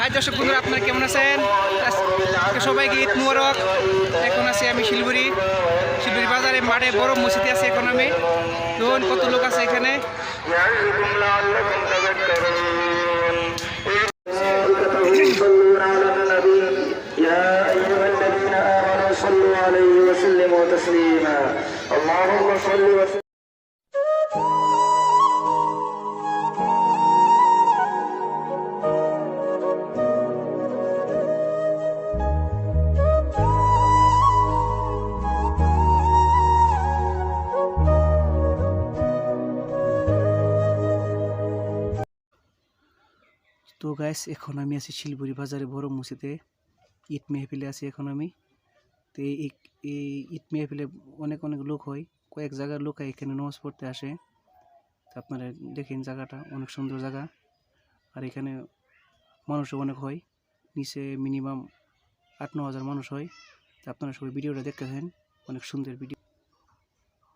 High দর্শক বন্ধুরা আপনারা কেমন আছেন আজকে সবাইকে ঈদ মুবারক এখন আছি আমি শিলগুড়ি শিলগুড়ি বাজারে মাঠে বড় মসজিদে আছি এখন আমি দেখুন কত লোক আছে এখানে يعظكم لعلكم تذكرون তো গাইস এখন আমি আছি শিলগুড়ি বাজারে, বড় মসজিদে। ঈদ মেহফিলে আছি এখন আমি। তো এই, এই- ঈদ মেহফিলে অনেক অনেক লোক হয়। কয়েক জায়গার লোক এখানে নামাজ পড়তে আসে। তো আপনারা দেখেন জায়গাটা, অনেক সুন্দর জায়গা। আর এখানে মানুষও অনেক হয়। নিচে মিনিমাম আট ন হাজার মানুষ হয়। তো আপনারা সবাই ভিডিওটা দেখতেছেন অনেক সুন্দর ভিডিও।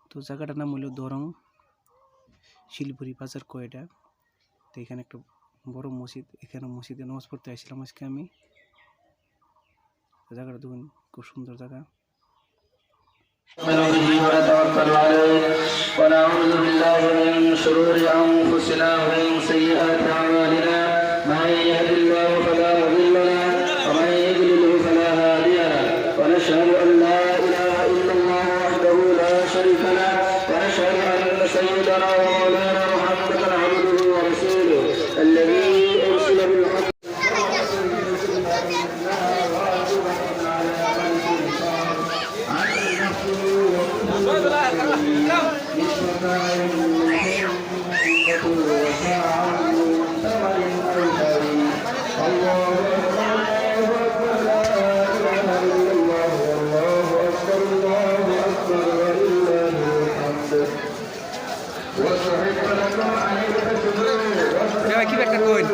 তো জায়গাটার নাম হলো দরং শিলপুরি বাজার কয়টা? তো এখানে একটা বড় মসজিদ এখানে মসজিদে নামাজ পড়তে আসছিলাম আজকে আমি তো জায়গাটা দেখুন খুব সুন্দর জায়গা نؤمن به ونتوكل عليه ونعوذ بالله من شرور انفسنا ومن سيئات اعمالنا এবার কি একটা কইন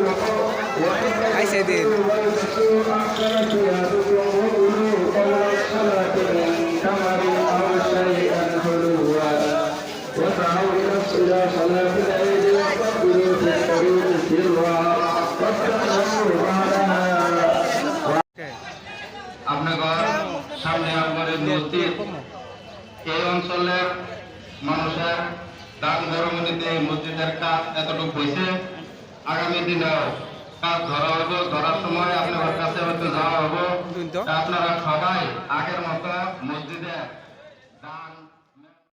আইসে দিন আপনার আপনার এই অঞ্চলের মানুষের দান ধর্মনীতি, মসজিদের কাজ এতটুকু হয়েছে। আগামী দিনেও কাজ ধরা হব, ধরার সময় আপনার কাছে হয়তো যাওয়া হব। আপনারা সবাই আগের মতো